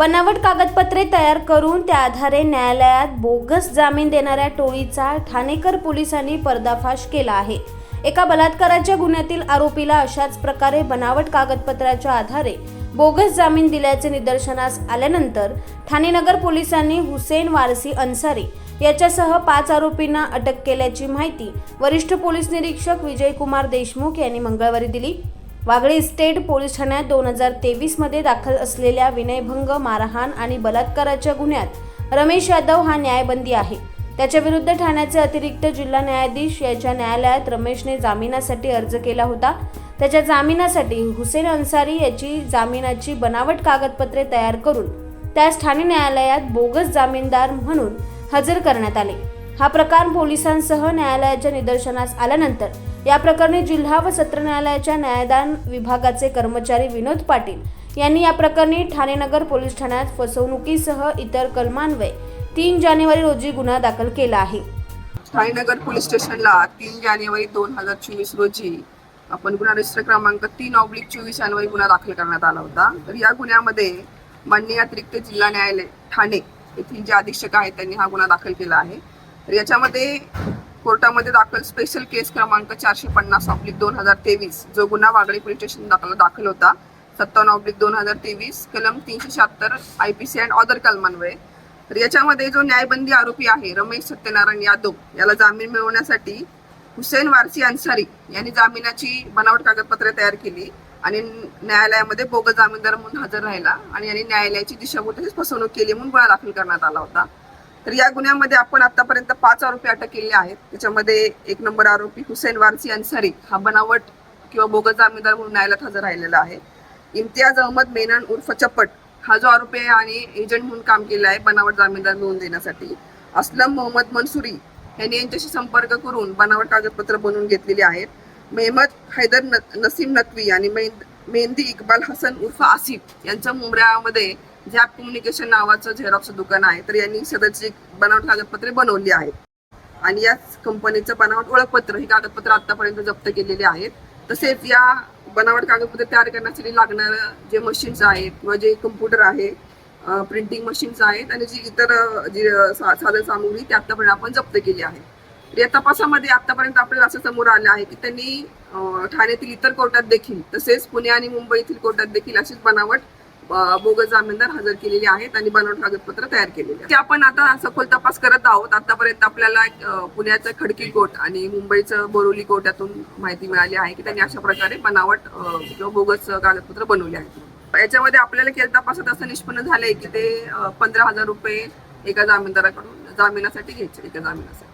बनावट कागदपत्रे तयार करून त्या आधारे न्यायालयात बोगस जामीन देणाऱ्या टोळीचा ठाणेकर पोलिसांनी पर्दाफाश केला आहे. एका बलात्काराच्या गुन्ह्यातील आरोपीला अशाच प्रकारे बनावट कागदपत्राच्या आधारे बोगस जामीन दिल्याचे निदर्शनास आल्यानंतर ठाणे नगर पोलिसांनी हुसेन वारसी अन्सारी याच्यासह पाच आरोपींना अटक केल्याची माहिती वरिष्ठ पोलीस निरीक्षक विजयकुमार देशमुख यांनी मंगळवारी दिली. वागळे इस्टेट पोलीस ठाण्यात दोन हजार तेवीसमध्ये दाखल असलेल्या विनयभंग मारहाण आणि बलात्काराच्या गुन्ह्यात रमेश यादव हा न्यायबंदी आहे. त्याच्याविरुद्ध ठाण्याचे अतिरिक्त जिल्हा न्यायाधीश याच्या न्यायालयात रमेशने जामिनासाठी अर्ज केला होता. त्याच्या जामिनासाठी हुसेन अन्सारी याची जामिनाची बनावट कागदपत्रे तयार करून त्यास ठाणे न्यायालयात बोगस जामीनदार म्हणून हजर करण्यात आले. हा प्रकार पोलिसांसह न्यायालयाच्या निदर्शनास आल्यानंतर या प्रकरणी जिल्हा व सत्र न्यायालयाच्या न्यायदान विभागाचे कर्मचारी विनोद पाटील यांनी या प्रकरणी ठाणे नगर पोलीस ठाण्यात फसवणुकीसह इतर कलमान्वये तीन जानेवारी रोजी गुन्हा दाखल केला आहे. ठाणेनगर पोलीस स्टेशनला तीन जानेवारी दोन हजार चोवीस रोजी आपण गुन्हा रजिस्टर क्रमांक तीन ऑब्लिक चोवीस अन्वयी गुन्हा दाखल करण्यात आला होता. तर या गुन्ह्यामध्ये माननीय अतिरिक्त जिल्हा न्यायालय ठाणे येथील जे अधीक्षक आहेत त्यांनी हा गुन्हा दाखल केला आहे. तर याच्यामध्ये कोर्टामध्ये दाखल स्पेशल केस क्रमांक चारशे पन्नास ऑब्लिक दोन हजार तेवीस जो गुन्हा वागळे पोलीस स्टेशन दाखल दाखल होता. सत्तावन्न ऑब्लिक दोन हजार तेवीस कलम तीनशे शहात्तर I P C and other कलमान्वये तर याच्यामध्ये जो न्यायबंदी आरोपी आहे रमेश सत्यनारायण यादव याला जामीन मिळवण्यासाठी हुसेन वारसी अन्सारी यांनी जामिनाची बनावट कागदपत्रे तयार केली आणि न्यायालयामध्ये बोगस जामीनदार म्हणून हजर राहिला आणि यांनी न्यायालयाची दिशाभूल तसेच फसवणूक केली म्हणून गुन्हा दाखल करण्यात आला होता. तर या गुन्ह्यामध्ये आपण आतापर्यंत पाच आरोपी अटक केले आहेत. त्याच्यामध्ये एक नंबर आरोपी हुसेन वारसी अन्सारी हा बनावट किंवा बोगस जामीनदार म्हणून न्यायालयात हजर राहिलेला आहे. इम्तियाज अहमद मेनन उर्फ चपट हा जो आरोपी आहे आणि एजंट म्हणून काम केलं आहे बनावट जामीनदार मिळवून देण्यासाठी. असलम मोहम्मद मनसुरी यांनी यांच्याशी संपर्क करून बनावट कागदपत्र बनवून घेतलेली आहेत. मेहमद हैदर न नसीम नकवी आणि मेहंदी इक्बाल हसन उर्फ आसिफ यांच्या मुंबऱ्यामध्ये झॅप कम्युनिकेशन नावाचं झेरॉक्स दुकान आहे तर यांनी सदरची बनावट कागदपत्रे बनवली आहेत. आणि याच कंपनीचं बनावट ओळखपत्र ही कागदपत्र आतापर्यंत जप्त केलेली आहेत. तसेच या बनावट कागदपत्रे तयार करण्यासाठी लागणारं जे मशीन्स आहेत किंवा जे कम्प्युटर आहे प्रिंटिंग मशीन्स आहेत आणि जी इतर जी सा- साधन सामुग्री ती आतापर्यंत आपण जप्त केली आहे. या तपासामध्ये आतापर्यंत आपल्याला असं समोर आलं आहे की त्यांनी ठाण्यातील इतर कोर्टात देखील तसेच पुणे आणि मुंबईतील कोर्टात देखील अशीच बनावट बोगस जामीनदार हजर केलेले आहेत आणि बनावट कागदपत्र तयार केलेले आहेत. ते आपण आता सखोल तपास करत आहोत. आतापर्यंत आपल्याला पुण्याचं खडकी कोर्ट आणि मुंबईचं बोरोली कोर्ट यातून माहिती मिळाली आहे की त्यांनी अशा प्रकारे बनावट किंवा बोगस कागदपत्र बनवले आहेत. याच्यामध्ये आपल्याला केल तपासात असं निष्पन्न झालंय की ते पंधरा हजार रुपये एका जामीनदाराकडून जामिनासाठी घ्यायचे एका जामिनासाठी.